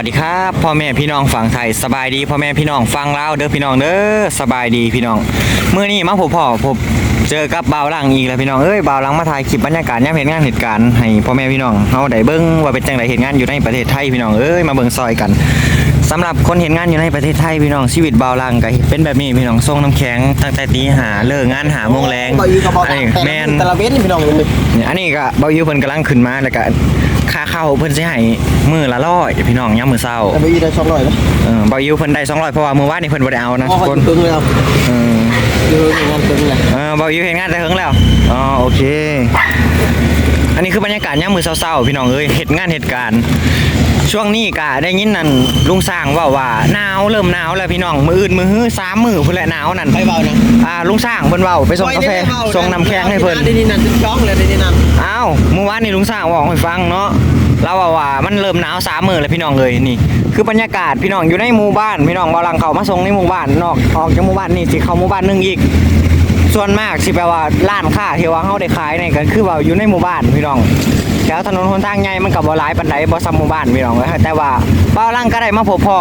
วัสดีครับพ่อแม่พี่น้องฝั่งไทยสบายดีพ่อแม่พี่น้องฝั่งลาวเด้อพี่น้องเด้อสบายดีพี่น้องเมื่อนี้มาพบพ่อพบเจอกับบ่าวหลังอีกแล้วพี่น้องเอ้ยบ่าวหลังมาถ่ายคลิปบรรยากาศยามเห็นงานเหตุการณ์ให้พ่อแม่พี่น้องเฮาได้เบิ่งว่าเป็นจังไดเหตุงานอยู่ในประเทศไทยพี่น้องเอ้ยมาเบิ่งซอยกันสำหรับคนเห็นงานอยู่ในประเทศไทยพี่น้องชีวิตบ่าวหลังก็เป็นแบบนี้พี่น้องส่งน้ำแข็งตั้งแต่ตีหาเลิกงานหาโมงแรงบอยู่กับบอลอันนี้แต่แม่นแต่ละเว้นนี่พี่น้องเลยเนี่ยอันนี้ก็เบายูเพิ่นกำลังขึ้นมาแล้วก็ ค่าเข้าเพิ่นสิให้มื้อละร้อยพี่น้องยามมื้อเช้าแต่บอยู่ได้สองร้อยแล้วเออเบายูเพิ่นได้200เพราะว่ามื้อวานนี่เพิ่นบ่ได้เอานะอ๋อทุกเขาคนตึงเลยครับเอออยู่ในงานตึงเลยเออเบายูเฮ็ดงานแต่เฮิงแล้วอ๋อโอเค อันนี้คือบรรยากาศยามมื้อเช้าๆพี่น้องเอ้ยเฮ็ดงานเฮ็ดการ ช่วงนี้ก็ได้ยินนั่นลุงสร้างเว่าว่าหนาวเริ่มหนาวแล้วพี่น้องมื้ออื่นมื้อฮื้อสามมื้อพุ่นแหละหนาวนั่นไปเบานะอ่าลุงสร้างเพิ่นเว้าไปส่งกาแฟส่งน้ำแข็งให้เพิ่นได้นี่นั่นถึงช่องเลยได้นี่นั่นอ้าวเมื่อวานนี่ลุงสร้างบอกให้ฟังเนาะเราว่าว่ามันเริ่มหนาวสามมือแล้วพี่น้องเลยนี่ คือบรรยากาศพี่น้องอยู่ในหมู่บ้านพี่น้องบาลังเขามาส่งในหมู่บ้านนอกออกจากหมู่บ้านนี่สิเข้าหมู่บ้านหนึงอีกส่วนมากสิแปลว่าร้านค้าที่ว่าเฮาได้ขายนี่ก็คือว่าอยู่ในหมู่บ้านพี่น้อง แถวถนนหนทางใหญ่มันกับบ่หลายปันไดบ่ซ้ำหมู่บ้านพี่น้องเลยแต่ว่าเป้าลังก็ได้มาพบพ่อ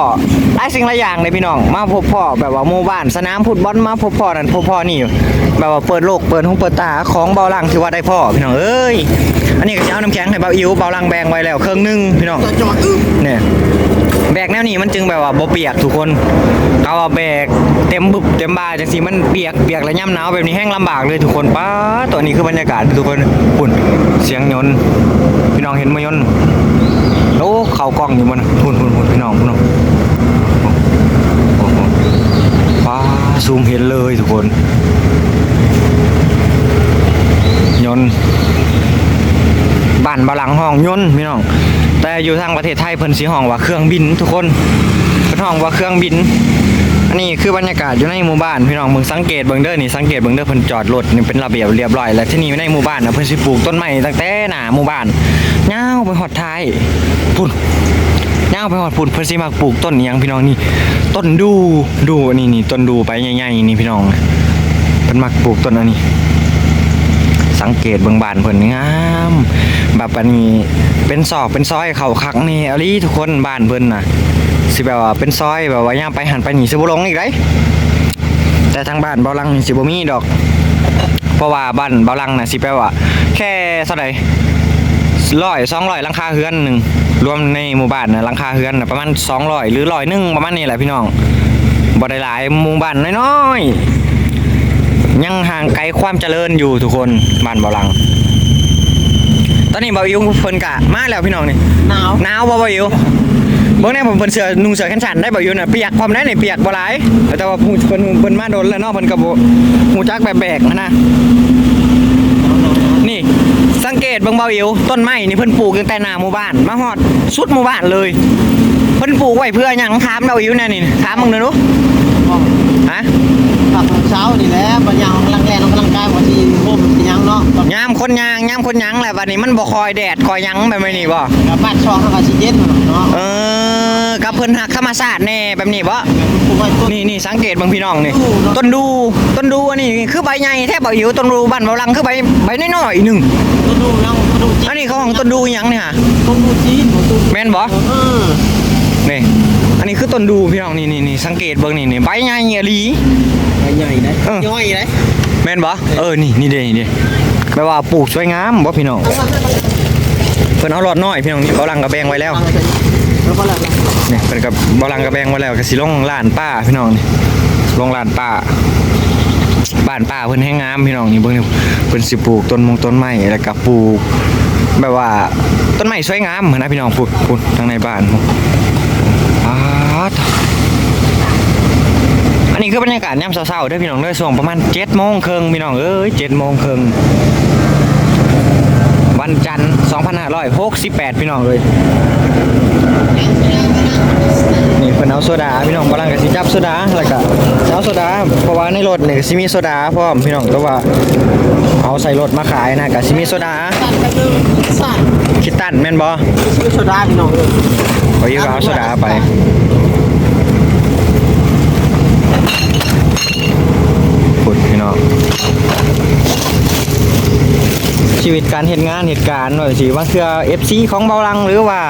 หลายสิ่งหลายอย่างเลยพี่น้องมาพบพ่อแบบว่าหมู่บ้านสนามฟุตบอลมาพบพ่อนั่นพบพ่อนี่แบบว่าเปิดโลกเปิดหูเปิดตาของเบาลังที่ว่าได้พ่อพี่น้องเอ้ยอันนี้ก็จะเอาน้ำแข็งให้เบาอิ๋วเบาลังแบงไว้แล้วครึ่งหนึงพี่น้องจอดจอดอึ้งเนี่ย แบกแนวนี้มันจึงแบบว่าบ่เปียกทุกคนเขาว่าแบกเต็มบึบเต็มบ่าจังสิมันเปียกเปียกแล้วย่ำหนาวแบบนี้แห้งลำบากเลยทุกคนป้าตัวนี้คือบรรยากาศทุกคนปุ่นเสียงยนต์พี่น้องเห็นไหมยนต์โอ้เข่ากล้องอยู่มันปุ่นปุ่นปุ่นพี่น้องพี่น้องโอ้โหป้าซูมเห็นเลยทุกคนยนต์บ้านบาหลังห้องยนต์พี่น้อง แต่อยู่ทางประเทศไทยเพิ่นสีห้องว่าเครื่องบินทุกคนเพิ่นห้องว่าเครื่องบิน อันนี้คือบรรยากาศอยู่ในหมู่บ้านพี่น้องมึงสังเกตเบิ่งเด้อนี่สังเกตเบิ่งเด้อเพิ่นจอดรถนี่เป็นระเบียบเรียบร้อยแล้วที่นี่ในหมู่บ้านนะเพิ่นสิปลูกต้นไม้ตั้งแต่หน้าหมู่บ้านยาวไปฮอดท้ายพุ่นยาไปฮอดพุ่นเพิ่นสิมักปลูกต้นอิหยังพี่น้องนี่ ต้นดูดูนี่นี่ต้นดูไปใหญ่ๆนี่พี่น้องเพิ่นมักปลูกต้นอันนี้ สังเกตเบิ่งบานเพิ่นงามแบบอันนี้เป็นซอกเป็นซอยเขาคักนี่อลีทุกคนบานเพิ่นน่ะ สิแบบว่าเป็นซอยแบบว่ายามไปหันไปหนีสิบ่ลงอีกไดแต่ทางบ้านเบาลังสิบ่มีดอก เพราะว่าบ้านเบาลังน่ะสิแปลว่าแค่เท่าใดร้อยสองร้อยหลังคาเฮือนหนึ่งรวมในหมู่บ้านน่ะหลังคาเฮือนน่ะประมาณ200หรือร้อยหนึ่งประมาณนี้แหละพี่น้องบ่ได้หลายหมู่บ้านน้อยๆ ยังห่างไกลความเจริญอยู่ทุกคนบ้านเบาหลัง ตอนนี้เบาอิวเพิ่นกะมาแล้วพี่น้องนี่หนาวหนาวบ่เบาอิวเบิ่งแน่ผมเพิ่นเสื้อนุ่งเสื้อแขนสั้นได้เบาอิวน่ะเปียกพร้อมได้นี่เปียกบ่หลายแต่ว่าผู้เพิ่นเพิ่นมาโดนแล้วเนาะเพิ่นก็บ่ฮู้จักแบบแบกนะนี่สังเกตเบิ่งเบาอิวต้นไม้นี่เพิ่นปลูกตั้งแต่หน้าหมู่บ้านมาฮอดสุดหมู่บ้านเลย เพิ่นปลูกไว้เพื่อหยังถามเบาอิวแน่นี่ถามมึงหน่อยดูฮะ ตักเช้านี่แหละบรรยางกำลังแรงกำลังกายบางทีพวกมันยังเนาะยามคนยางยามคนหยังแหละบัดนี้มันบ่คอยแดดคอยหยังแบบนี้บ่กับบ้านช่องเขาก็สิเย็นเนาะเออกับเพิ่นหักธรรมชาติแน่แบบนี้บ่ปลูกไว้ต้นนี่นี่สังเกตเบางพี่น้องนี่ต้นดูต้นดูอันนี้คือใบใหญ่แทบบ่หิวต้นดูบ้านเบาลังคือใบใบน้อยๆหนึงต้นดูนั่งต้นดูจีอันนี้เขาของต้นดูหยังเนี่ยฮะต้นดูจีนต้นดูแม่นบ่เออนี่อั นนี้คือต้นดูพี่น้องนี่นี่นี่สังเกตเบิ่งนี่นี่ใบใหญ่อีหลีใหญ่ได้เออย่อยได้แม่นบ่เออนี่นี่เด้นี่เด้แปลว่าปลูกสวยงามบ่พี่น้องเพิ่นเอาหลอดน้อยพี่น้องนี่เบาลังก็แบ่งไว้แล้วแล้วก็แล้วนี่เป็นกับบอลังกระแบงมาแล้วก็สิลงลานป้าพี่น้องนี่ลงลานป้าบ้านป้าเพิ่นแห้งงามพี่น้องนี่เบิ่งนี่เพิ่นสิปลูกต้นมงต้นไม้แล้วก็ปลูกแบบว่าต้นไม้สวยงามเหมือนนะพี่น้องพูดพูดทางในบ้านพูดป๊าด อันนี้คือบรรยากาศยามเช้าๆเด้อพี่น้องเด้อช่วงประมาณ7โมงครึ่งพี่น้องเอ้ย7โมงครึ่งวันจันทร์2568 พี่น้องเอ้ยนี่เพิ่นเอาโซดาพี่น้องกำลังกับสิจับโซดาแล้วก็เอาโซดาเพราะว่าในรถนี่ก็สิมีโซดาพร้อมพี่น้องแต่ว่าเอาใส่รถมาขายนะก็สิมีโซดาสั่นกันเลยสั่นคิดตันแม่นบ่ชื่อโซดาพี่น้อง เลยเขาอยู่ก็เอาโซดาไปพุดพี่น้องชีวิตการเฮ็ดงานเหตุการณ์ว่าสิว่าเทื่อ FC ของเบาลังหรือว่า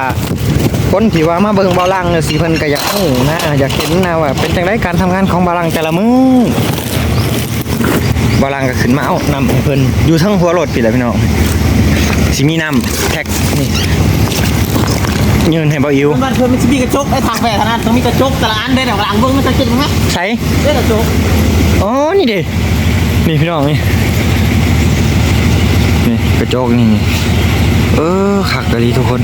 คนที่ว่ามาเบิ่งเบาลังเนี่ยสิเพิ่นก็อยากรู้นะอยากเห็นนะว่าเป็นจังไดการทำงานของเบาลังแต่ละมื้อบาลังก็ขึ้นมาเอานำเพิ่นอยู่ทั้งหัวรถพี่แหละพี่น้องสิมีนำแท็กนี่ ยืนให้เบาอิวมันบ้านเพิ่นมันสิมีกระจกไอ้ทางแฝงนะต้องมีกระจกแต่ละอันเด้เดี๋ยวหลังเบิ่งมันจะเก็บมั้ยใช้เด้กระจกอ๋อนี่เด้นี่พี่น้องนี่นี่กระจกนี่เออคักกะดีทุกคน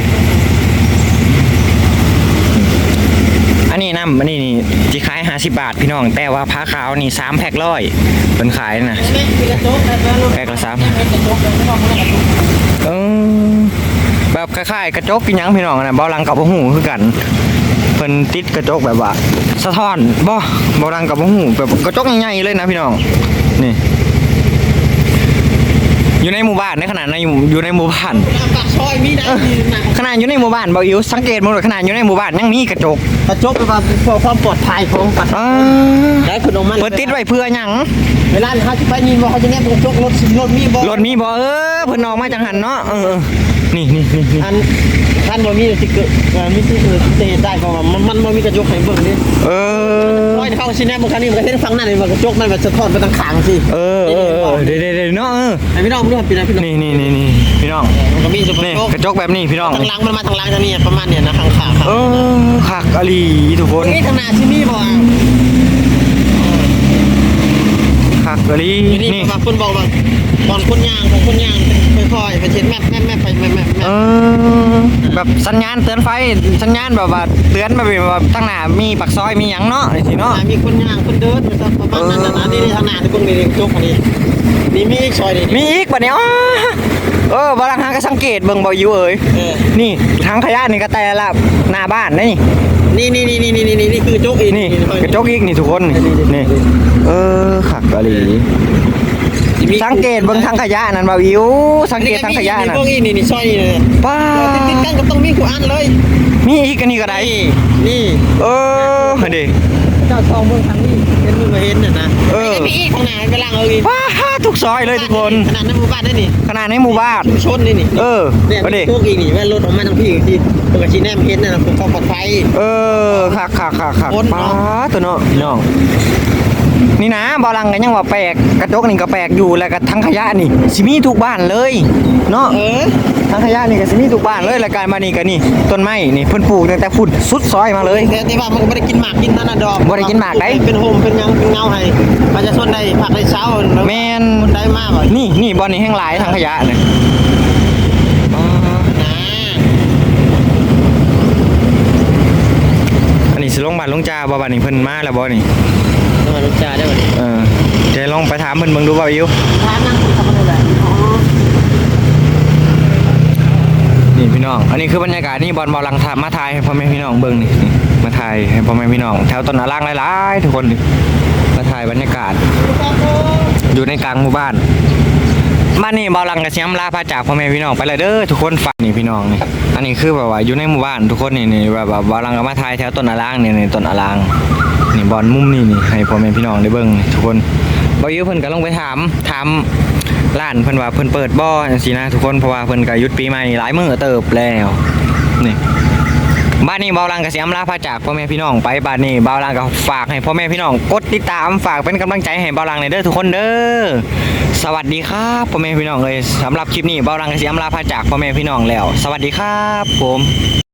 อันนี้น้ำอันนี้นี่จีขายห้าสิบบาทพี่น้อง แต่ว่าผ้าขาวนี่สามแพ็คร้อยเป็นขายนะนี่มีกระจกแต่ละรถแปลกละสามกระจกเลยไม่ต้องไม่ต้อ แบบคล้ายๆกระจกกินยังพี่น้องนะเบาลังกับบ่หูคือกันเพิ่นติดกระจกแบบว่า สะท้อนบ่เบาลังกับบ่หูแบบกระจกใหญ่ๆเลยนะพี่น้องนี่อยู่ในหมู่บ้านในขนาดในอยู่ในหมู่บ้านปากซอยมีได้มีหนังขนาดอยู่ในหมู่บ้านเบาอิวสังเกตมั้งขนาดอยู่ในหมู่บ้านยังมีกระจกกระจกเป็นว่าเพื่อความปลอดภัยของปัดอ่าได้คุณออกมาเพิ่นติดไว้เพื่อหยังเวลาเขาจะไปยินว่าเขาจะแนบกระจกรถรถมีบ่รถมีบ่เออเพิ่นออกมาจังหันเนาะเออ นี่นี่นี่นี่อันท่านบ่มีสิเกิดมีสิเกิดเตะได้เพราะว่ามันมันบ่มีกระจกให้เบิ่งนี่เออ ร้อยเข้าสิแนบบางครั้งนี่มันก็เห็นฟังนั่นนี่มันกระจกมันแบบสะท้อนไปทางข้างสิเออเออเออเดี๋ยวเดี๋ยวเดี๋ยวเนาะเออไอ้พี่น้องพี่น้องพี่น้องพี่น้องนี่นี่นี่นี่พี่น้องมันก็มีสะนี่โพกกระจกแบบนี้พี่น้องทางหลังมันมาทางหลังทางนี้ประมาณเนี่ยนะข้างขาข้างเออคักอะลีทุกคนนี่ทางหน้าที่มีบ่คั กอะลีนี่นี่นี่บางคนบอกว่าตอนคนย่างของคนย่างค่อยๆไปเช็ดแมปแมปแมปไปแมปแมปแมเอปอแบบสัญญาณเตือนไฟสัญญาณแบบว่าเตือนแบบว่าทางหน้ามีปักซอยมีหยังเนาะนี่สิเนาะมีคนย่างคนเดินประมาณนั้นนะนี่ทางหน้าที่พวกนี้กระจกอันนี้นี่มีซอยนี่มีอีกบัดนี้อ๋อเออบาลังหาก็สังเกตเบิ่งบ่อยู่เอ้ยเออนี่ทางขยะนี่ก็แต่ละหน้าบ้านนะนี่นี่นี่นี่นี่นี่นี่นี่คือ กระจกอีกนี่กระจกอีกนี่ทุกคนนี่นี่เออขักกะหลีสังเกตเบิ่งทางขยะนั่นบ่าวิว สังเกตทางขยะนั่นพวกนี้นี่นี่ซอยนี่เลยป้าติดติดกันก็ต้องมีกูอันเลยมีอีกอันนี้ก็ได้นี่นี่เออเห็นดิเจ้าทองเมืองทางนี้เห็นมึงมาเห็นน่ะนะเออมีอีกข้างหน้าไปล่างเอาอีกว้าทุกซอยเลยทุกคน ขนาดในหมู่บ้านได้นี่ขนาดในหมู่บ้านชุมชนนี่นี่เออเนี่ยเอาดิพวกอีกนี่แว่ารถออกมาทางพี่ที่ ปกติแนมเห็นน่ะนะคือความปลอดภัยเออขักขักขักขักคนป้าเนาะตัวเนาะพี่น้องนี่นะบอลังกันยังว่าแปลกกระจกนี่ก็แปลกอยู่แล้วก็ทั้งขยะนี่สิมีทุกบ้านเลยเนาะเออทางขยะนี่ก็สิมีทุกบ้านเลยแล้วการมานี่ก็นี่ต้นไม้นี่เพิ่นปลูกตั้งแต่พุ่นสุดซอยมาเลยแต่ที่ว่ามันก็ไม่ได้กินหมากกินนั่นน่ะดอกบ่ได้กินหมากได้เป็นโฮมเป็นหยังเป็นเงาให้ประชาชนได้ผักได้เช้าแม่นคนได้มากบ่นี่นี่บอลนี่แห้งหลายทางขยะเนี่ยอ๋อ นะ อันนี้ สิลงบ้านลงจาบ่บ้านนี่เพิ่นมาแล้วบ่นี่สวัสดีจ้าได้บ่เออเดี๋ยวลองไปถามเพิ่นเบิ่งดูบ่าอยู่ทานนั่งทำอะไรแบบอ๋อนี่พี่น้อง อันนี้คือบรรยากาศนี่บอลบอลลังทามาถ่ายให้พ่อแม่พี่น้องเบิ่งนี่นี่มาถ่ายให้พ่อแม่พี่น้องแถวต้นอาล่างหลายๆทุกคนนี่มาถ่ายบรรยากาศ อยู่ในกลางหมู่บ้าน มานี่บอลังกระเชียมลาพาจากพ่อแม่พี่น้องไปเลยเด้อทุกคนฝากนี่พี่น้องนี่อันนี้คือแบบว่าอยู่ในหมู่บ้านทุกคนนี่นี่แบบว่าบอลังก็มาถ่ายแถวต้นอาลางนี่นี่ต้นอาลางนี่บอลมุมนี่นี่ให้พ่อแม่พี่น้องได้เบิ่งทุกคนบอยูเพิ่นก็ลงไปถามถามร้านเพิ่นว่าเพิ่นเปิดบ่จังซี่นะทุกคนเพราะว่าเพิ่นก็ยุดปีใหม่หลายมื้อเติบแล้วนี่ บ้านนี้เบาลังกับเสียมลาพาจากพ่อแม่พี่น้องไปบ้านนี้เบาลังก็ฝากให้พ่อแม่พี่น้องกดติดตามฝากเป็นกำลังใจให้เบาลังในเด้อทุกคนเด้อสวัสดีครับพ่อแม่พี่น้องเลยสำหรับคลิปนี้เบาลังกับเสียมลาพาจากพ่อแม่พี่น้องแล้ว สวัสดีครับ ผม